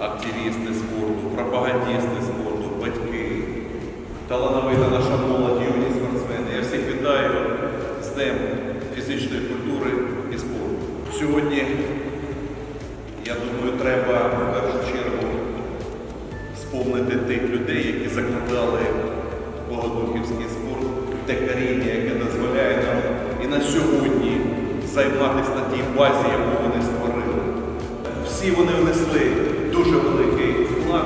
активісти спорту, пропагандисти спорту, батьки, талановита наша молодь, юні спортсмени. Я всіх вітаю з Днем фізичної культури і спорту. Сьогодні, я думаю, треба в першу чергу сповнити тих людей, які закладали Богодухівський спорт, те коріння, яке дозволяє нам і на сьогодні займатися на тій базі, яку вони створили. Всі вони внесли дуже великий вклад,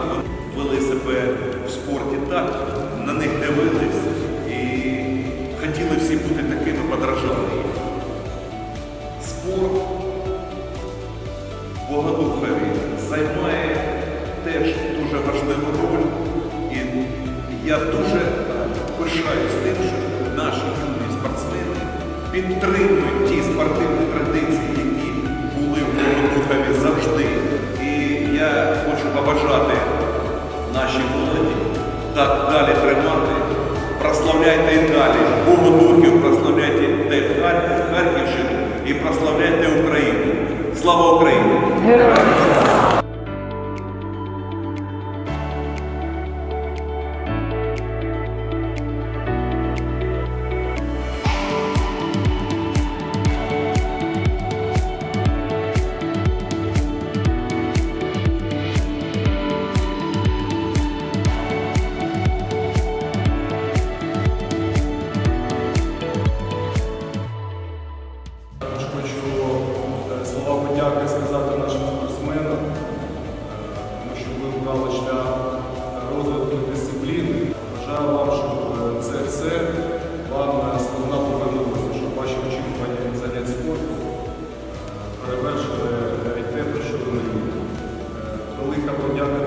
вели себе в спорті так, на них дивились і хотіли всі бути такими подражати. Спорт в Богодухові займає теж дуже важливу роль. І я дуже пишаюсь тим, що наші юні спортсмени підтримують ті спортивні традиції, які далі тримати. Прославляйте і далі Богодухів, прославляйте де Харківщину і прославляйте Україну. Слава Україні! подяка